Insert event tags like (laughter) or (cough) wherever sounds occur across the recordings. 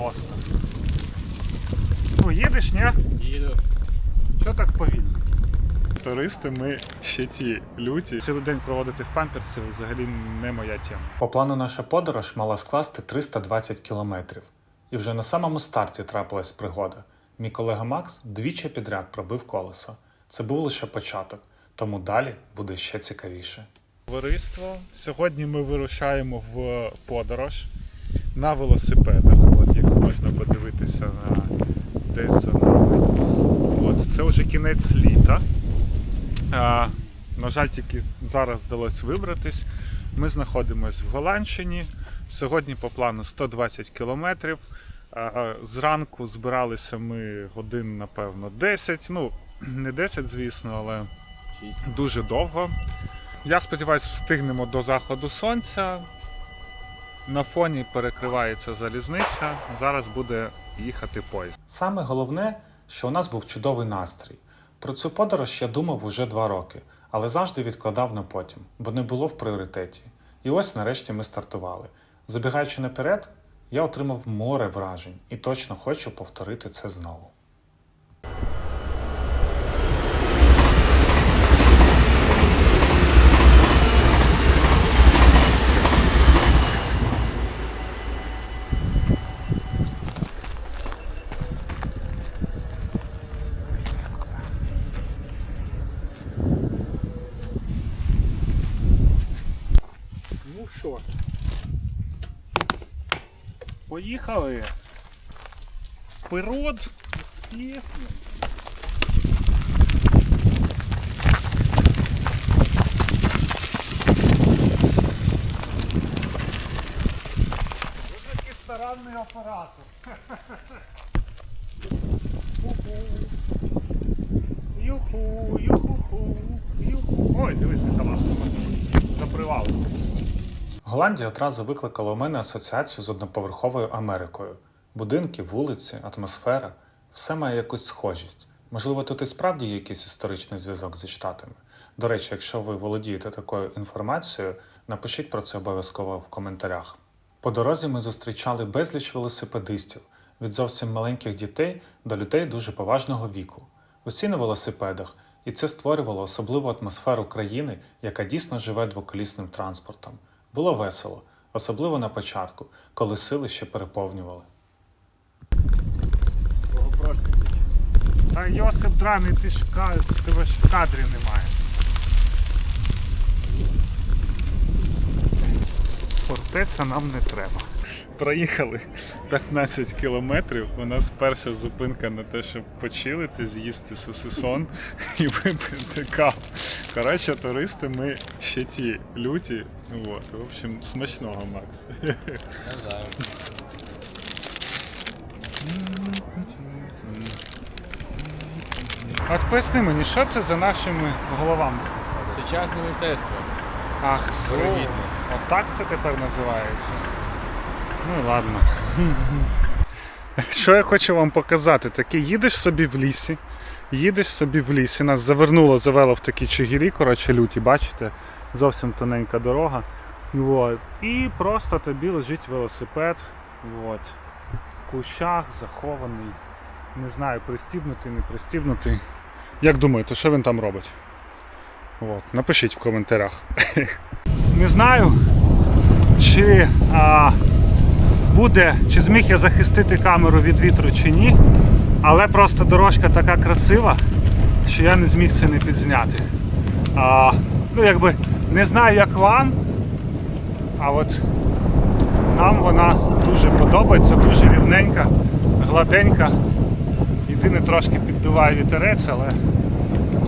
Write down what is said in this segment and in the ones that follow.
просто. Ну, їдеш, ні? Їду. Що так повільно? Туристи ми ще ті люті. Цілий день проводити в памперсі взагалі не моя тема. По плану наша подорож мала скласти 320 кілометрів. І вже на самому старті трапилась пригода. Мій колега Макс двічі підряд пробив колесо. Це був лише початок, тому далі буде ще цікавіше. Товариство. Сьогодні ми вирушаємо в подорож на велосипедах. От як можна подивитися на десь за нами. От, це вже кінець літа. А, на жаль, тільки зараз вдалося вибратись. Ми знаходимося в Голландщині. Сьогодні по плану 120 кілометрів. Зранку збиралися ми годин, напевно, 10. Ну, (clears throat) не 10, звісно, але дуже довго. Я сподіваюся, встигнемо до заходу сонця. На фоні перекривається залізниця. Зараз буде їхати поїзд. Саме головне, що у нас був чудовий настрій. Про цю подорож я думав уже два роки, але завжди відкладав на потім, бо не було в пріоритеті. І ось нарешті ми стартували. Забігаючи наперед, я отримав море вражень і точно хочу повторити це знову. Ну що? Поїхали. Ось такий старанний оператор. Юху, юху, юху. Ой, дивись, яка лапка. Запривали. Голландія одразу викликала у мене асоціацію з одноповерховою Америкою. Будинки, вулиці, атмосфера все має якусь схожість. Можливо, тут і справді є якийсь історичний зв'язок зі Штатами. До речі, якщо ви володієте такою інформацією, напишіть про це обов'язково в коментарях. По дорозі ми зустрічали безліч велосипедистів від зовсім маленьких дітей до людей дуже поважного віку. Усі на велосипедах, і це створювало особливу атмосферу країни, яка дійсно живе двоколісним транспортом. Було весело, особливо на початку, коли сили ще переповнювали. Та Йосип Драний, ти ж тебе ж в кадрі немає. Фортеця нам не треба. Проїхали 15 кілометрів. У нас перша зупинка на те, щоб почилити, з'їсти сосисон і випити каву. Коротше, туристи ми ще ті люті. От, в общем, смачного, Макс. Не знаю. От поясни мені, що це за нашими головами? Сучасне мистецтво. Ах. Вирогідно. Отак це тепер називається. Ну ладно. Що я хочу вам показати? Таке їдеш собі в лісі, їдеш собі в лісі, нас завернуло, завело в такі чигірі, коротше, люті, бачите? Зовсім тоненька дорога. От. І просто тобі лежить велосипед. От. В кущах захований. Не знаю, пристібнутий, не пристібнутий. Як думаєте, що він там робить? От, напишіть в коментарях. (laughs) Не знаю, чи а, буде, чи зміг я захистити камеру від вітру чи ні. Але просто дорожка така красива, що я не зміг це не підзняти. А, ну, якби не знаю, як вам, а от нам вона дуже подобається, дуже рівненька, гладенька. Єдине трошки піддуває вітерець, але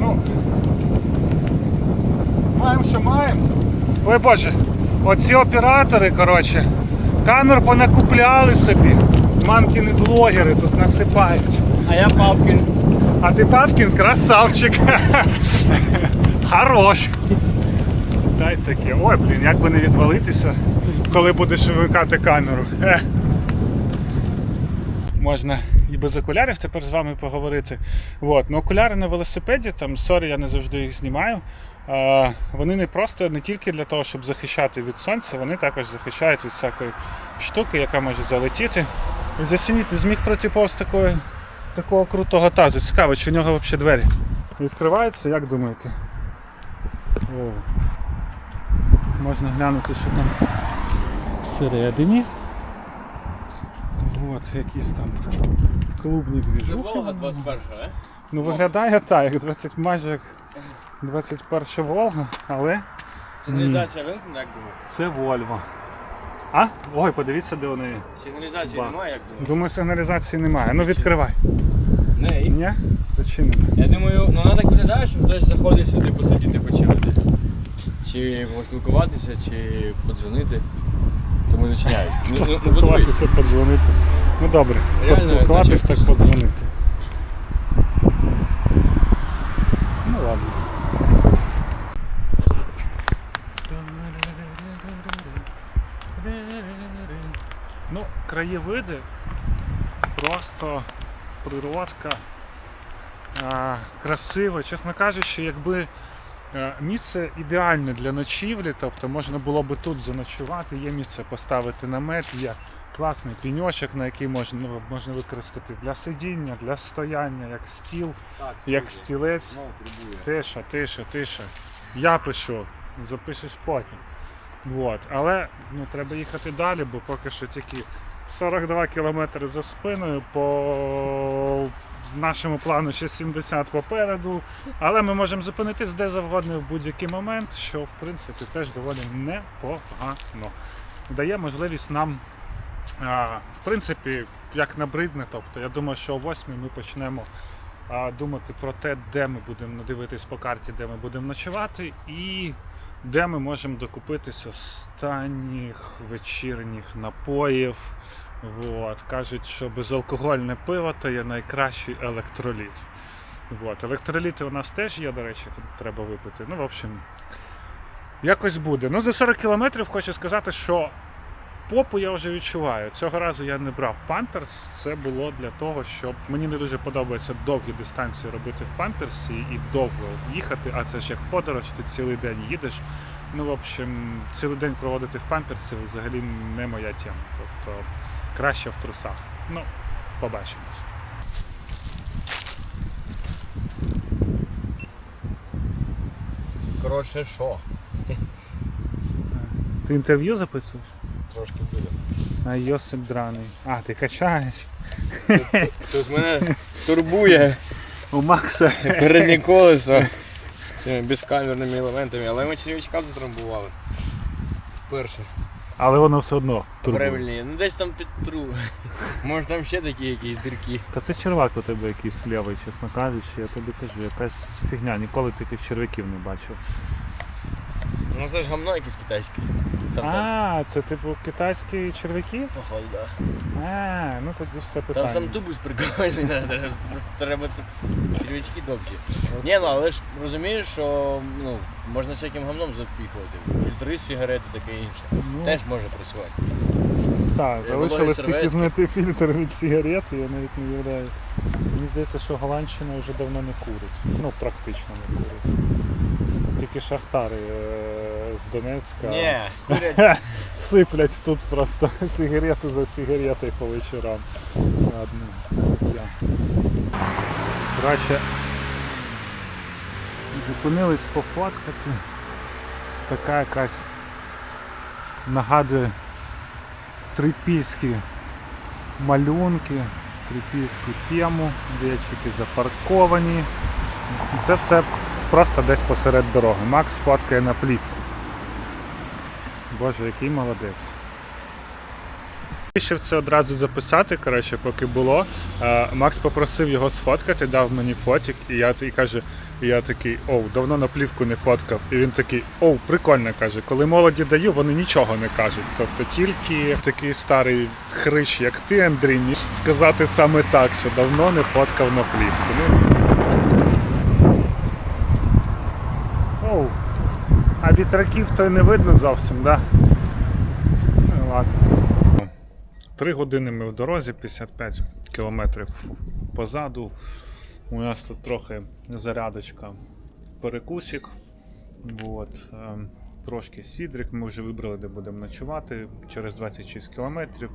ну, Маємо, що маємо. Ой Боже, оці оператори, коротше, камер понакупляли собі. Мамкіни блогери тут насипають. А я Папкін. А ти Папкін красавчик. Хорош. Дай таке. Ой, блін, як би не відвалитися, коли будеш вимикати камеру. Е. Можна і без окулярів тепер з вами поговорити. От. Ну, окуляри на велосипеді, там, сорі, я не завжди їх знімаю. Вони не просто не тільки для того, щоб захищати від сонця, вони також захищають від всякої штуки, яка може залетіти. Засініть не зміг пройти повз такої, такого крутого тазу. Цікаво, чи у нього взагалі двері відкриваються, як думаєте? О. Можна глянути, що там всередині. От, якісь там клубні Це. Волга 21, а? Ну виглядає так, як 20, майже як 21 Волга, але Сигналізація вимкнена, як думаєш? це Вольво. А? Ой, подивіться, де вони. є. Сигналізації Ба. немає, як думаєш? Думаю, сигналізації немає. Ну відкривай. Не, і- Ні? Зачинено. Я думаю, ну вона так виглядає, що хтось заходив сюди посидіти почилити. Чи поспілкуватися, чи подзвонити. Тому зачиняють. Ну, ну, ну, подивись. Поспілкуватися, подзвонити. Ну добре, Реально, поспілкуватися, наче так подзвонити. Ну ладно. Ну, краєвиди, просто природка, а, красиво. Чесно кажучи, якби е, місце ідеальне для ночівлі, тобто можна було би тут заночувати, є місце поставити намет, є класний піньочок, на який можна, ну, можна використати для сидіння, для стояння, як стіл, Так, як стілець. Тиша, тиша, тиша. Я пишу, запишеш потім. Вот. Але ну, треба їхати далі, бо поки що тільки 42 кілометри за спиною, по нашому плану ще 70 попереду. Але ми можемо зупинитись де завгодно в будь-який момент, що в принципі теж доволі непогано. Дає можливість нам, в принципі, як набридне. Тобто, я думаю, що о 8 ми почнемо думати про те, де ми будемо дивитись по карті, де ми будемо ночувати, і де ми можемо докупитись останніх вечірніх напоїв. От. Кажуть, що безалкогольне пиво то є найкращий електроліт. От. Електроліти у нас теж є, до речі, треба випити. Ну, в общем, якось буде. Ну, за 40 кілометрів хочу сказати, що попу я вже відчуваю. Цього разу я не брав памперс. Це було для того, щоб мені не дуже подобається довгі дистанції робити в памперсі і довго їхати, а це ж як подорож, ти цілий день їдеш. Ну, в общем, цілий день проводити в памперсі взагалі не моя тема. Тобто краще в трусах. Ну, побачимось. Коротше, що? Ти інтерв'ю записуєш? Трошки буде. А Йосип драний. А, ти качаєш? Тут мене турбує У Макса. переднє колесо з цими безкамерними елементами, але ми черв'ячка затрамбували. Перше. Але воно все одно турбує. Правильні. Ну десь там під тру. Може там ще такі якісь дірки. Та це червак у тебе якийсь лівий, чесно кажучи, я тобі кажу, якась фігня, ніколи таких червяків не бачив. Ну це ж гамно якесь китайське. А, це типу китайські червяки? Походу, да. А, ну тоді це питання. Там сам тубус прикольний, да, треба, треба тут червячки довгі. Ні, ну але ж розумієш, що ну, можна всяким гамном запіхувати. Фільтри, сигарети, таке інше. Ну, Теж може працювати. так, залишилось тільки серветки. знайти фільтр від сигарети, я навіть не уявляю. Мені здається, що Голландщина вже давно не курить. Ну, практично не курить. Тільки шахтари е, з Донецька. Ні, курять. (laughs) Сиплять тут просто сигарети за сигаретою по вечорам. Ладно. Коротше, зупинились пофоткати. Така якась нагадує трипільські малюнки, трипільську тему, вечики запарковані. Це все просто десь посеред дороги. Макс фоткає на плівку. Боже, який молодець. Вирішив це одразу записати, коротше, поки було. Е, Макс попросив його сфоткати, дав мені фотик, і я і каже, і я такий, оу, давно на плівку не фоткав. І він такий, оу, прикольно каже, коли молоді даю, вони нічого не кажуть. Тобто тільки такий старий хрич, як ти, Андрій, міг сказати саме так, що давно не фоткав на плівку. Ну, Оу, а вітраків то й не видно зовсім, да? Ну ладно. Три години ми в дорозі, 55 кілометрів позаду. У нас тут трохи зарядочка перекусик. От. Трошки Сідрик. Ми вже вибрали, де будемо ночувати через 26 кілометрів.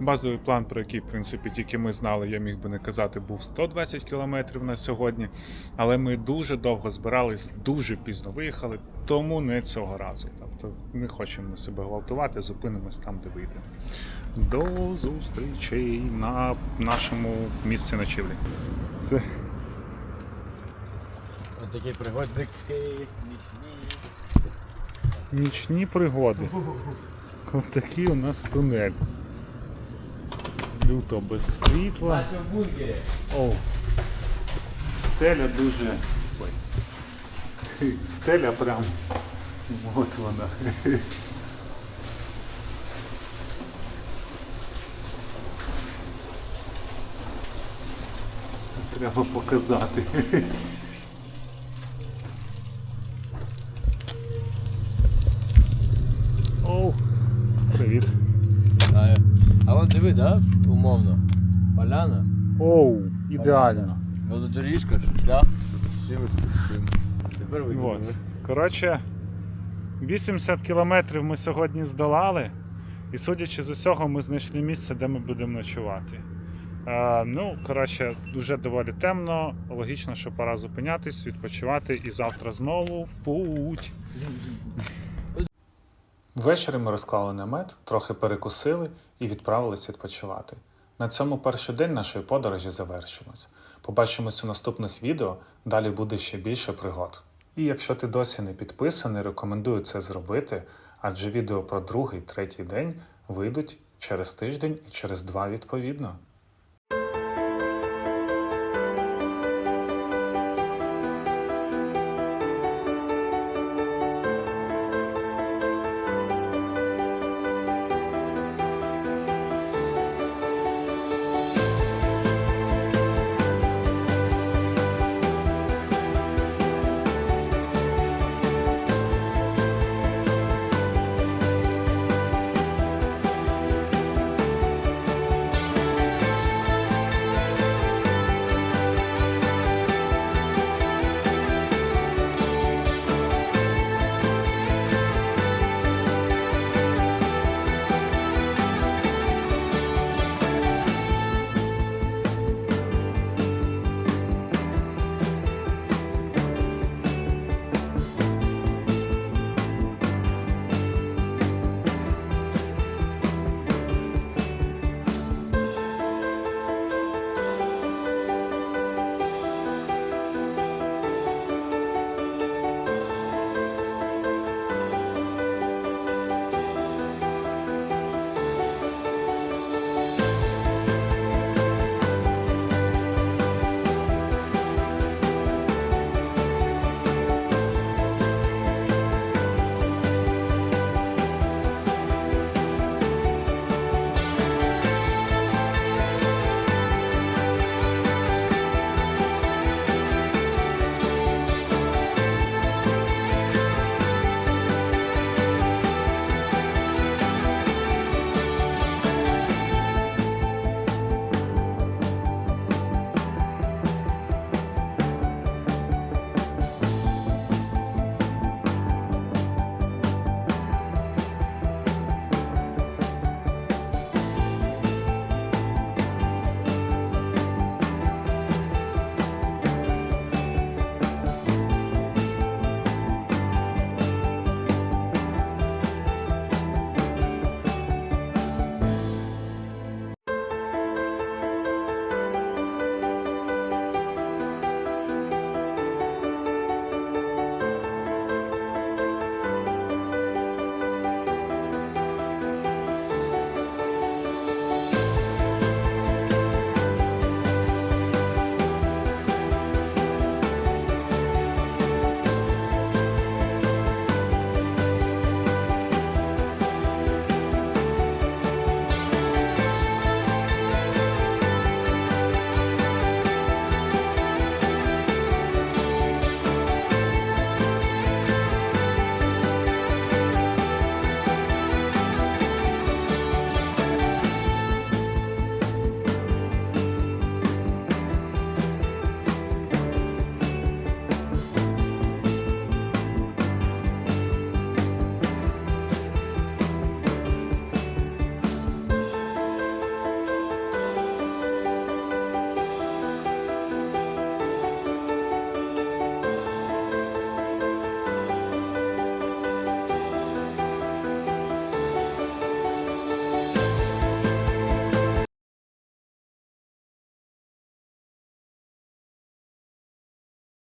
Базовий план, про який, в принципі, тільки ми знали, я міг би не казати, був 120 кілометрів на сьогодні. Але ми дуже довго збирались, дуже пізно виїхали, тому не цього разу. Тобто не хочемо себе гвалтувати, зупинимось там, де вийдемо. До зустрічей на нашому місці ночівлі. Це Ось такі пригодники, нічні. Нічні пригоди. Ось такий у нас тунель. Люто без світла. Наче в бункері. О, стеля дуже. Ой. Стеля прям. От вона. Це треба показати. Оу, привіт. Знаю. А от диви, да? Умовно. Поляна. Оу, ідеально. Вододоріжка, шлях. Тепер Вот. Коротше, 80 кілометрів ми сьогодні здолали, і судячи з усього, ми знайшли місце, де ми будемо ночувати. Е, ну, коротше, дуже доволі темно. Логічно, що пора зупинятись, відпочивати і завтра знову в путь. Ввечері ми розклали намет, трохи перекусили і відправились відпочивати. На цьому перший день нашої подорожі завершимось. Побачимось у наступних відео, далі буде ще більше пригод. І якщо ти досі не підписаний, рекомендую це зробити, адже відео про другий, третій день вийдуть через тиждень і через два відповідно.